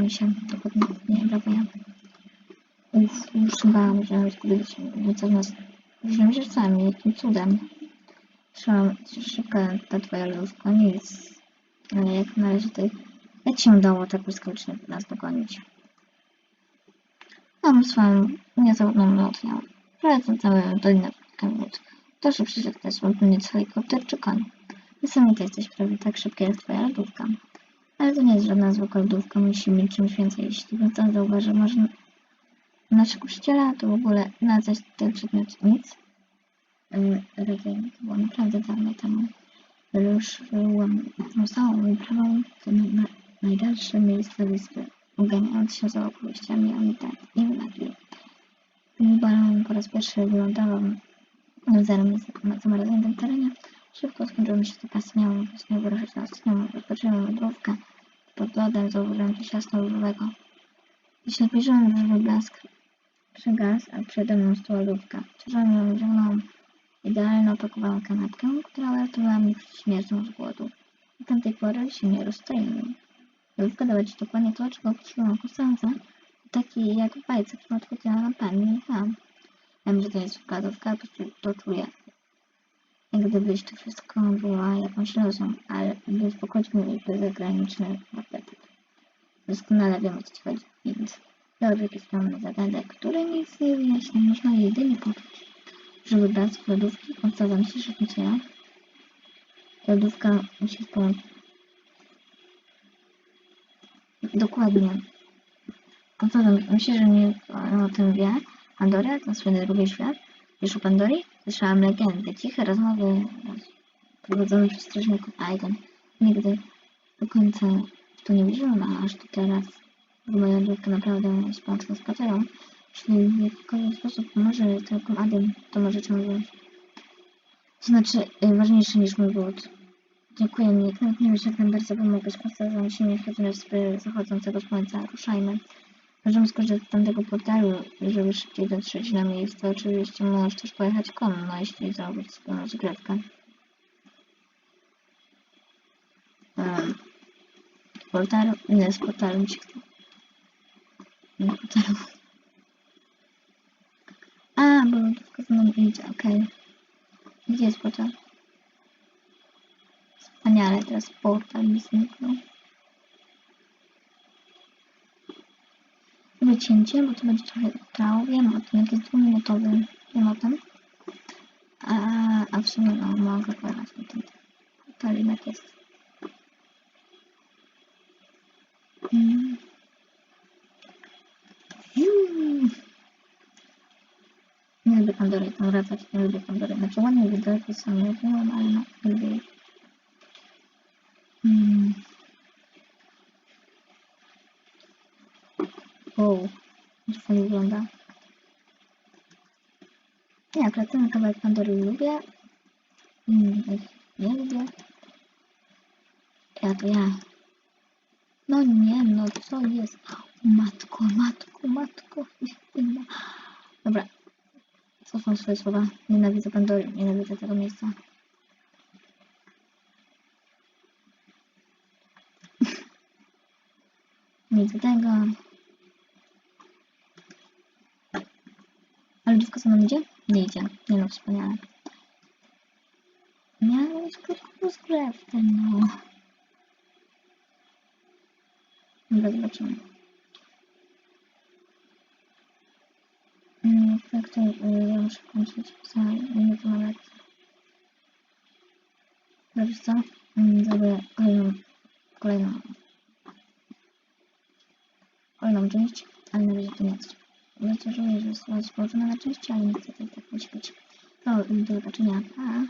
mi się, to potem nie brakuje. Więc używałam, że nawet gdy wyciągnął z różnymi rzeczami, jakim cudem. Trzymam troszeczkę ta twoja lodówka, nic. Ale jak na razie tutaj, jak się udało tak błyskawicznie nas dogonić. Mam swoją niezawodną lotnią, prowadzę całą dolinę kamienic. To, że przyszedł też w ogóle swój kopter czy koń. Niesamowite jesteś prawie tak szybki jak twoja lodówka. Ale to nie jest żadna zwykła lodówka, musi mieć czymś więcej. Jeśli bym tam zauważył, może w naszym kościele to w ogóle nazwać ten przedmiot nic. Yy, Raczej to było naprawdę dawno temu. Ruszyłam tą samą wyprawą do na, na, najdalsze miejsce wyspy, uganiając się za opowieściami o mitach i magii. Balon po raz pierwszy wyglądałam na zamrażonym terenie. Szybko skończyło mi się to pasmiało, właśnie wyrażać na ostatnią, rozpoczęłam wędrówkę. Pod lodem zauważyłam coś jasno-różowego. Gdy się zbliżyłam, różowy blask a przede mną stała lodówka. Ciężarem ją wziąłam idealnie opakowaną kanapkę, która uratowała mnie przed śmiercią z głodu. Od tamtej pory się nie rozstajemy. Lodówka dała ci dokładnie to, czego potrzebowałam Konstanza, taki jak w bajce, którą nam pani Michał. Wiem, że to jest prostu to czuję. Jak gdybyś to wszystko była jakąś lozą, ale by uspokoić mój bezgraniczny apetyt. Doskonale wiem, o co ci chodzi, więc jest pełny zagadek, które nic nie wyjaśnia, można jedynie poczuć. Żeby blask lodówki, Konstanza myślisz, że co ja? Lodówka musi połączyć. Dokładnie. Konstanza myślisz, że nie o tym wie? Pandora, ten słynny drugi świat? Wiesz o Pandorii? Słyszałam legendy, ciche rozmowy prowadzone przez strażników Aigon. Nigdy do końca to nie wierzyłam, a aż tu teraz. Bo moja lodówka naprawdę jest połączona z Paterą. Jeśli w jakikolwiek sposób pomoże tylko Adem, to możecie mu wziąć. To znaczy, y, ważniejsze niż mój głód. Dziękuję mi, jak nawet nie wiesz, jak nam bardzo pomogłeś. Postawam się nie wchodzimy w sprawy zachodzącego słońca. Ruszajmy. Możemy skorzystać z tamtego portalu, żeby szybciej dotrzeć na miejsce. Oczywiście możesz też pojechać konno, jeśli zrobić wspólną zgrywkę. Portalu? Nie, z portalu się chce. Nie, portalu. A, bo lodówka mną idzie, okej. Gdzie jest portal? Wspaniale, teraz portal mi zniknął. Wycięcie, bo to będzie trochę trwało. Wiem o tym, jak jest dwuminutowy. Wiem o tym. A, a w sumie no, mogę pojechać na ten portal, jednak jest. Mm. Fiu. Nie lubię Pandory, tam wracać, nie lubię Pandory. Znaczy ładnie widoki są, nie wiem, ale no, nie lubię ich. Mm. Wow, jak fajnie wygląda. Nie, akurat ten kawałek Pandory lubię. Mm, ich nie lubię. Ja to ja. No nie, no co jest? Matko, matko, matko. Dobra. Cofam swoje słowa. Nienawidzę Pandory, nienawidzę tego miejsca. Nic tego. Ale dziewka mną idzie? Nie idzie. Nie no, wspaniale. Miałeś krótką rozgrywkę, no. Dobra, zobaczymy. Mm, Tak, to y, ja muszę kończyć za minutę na lekcję. Dobrze, co? Mm, Zrobię kolejną, kolejną, kolejną część, ale na razie to nie jest. Bardzo żałuję, że została położona na części, ale niestety tak musi być. To do zobaczenia. Pa!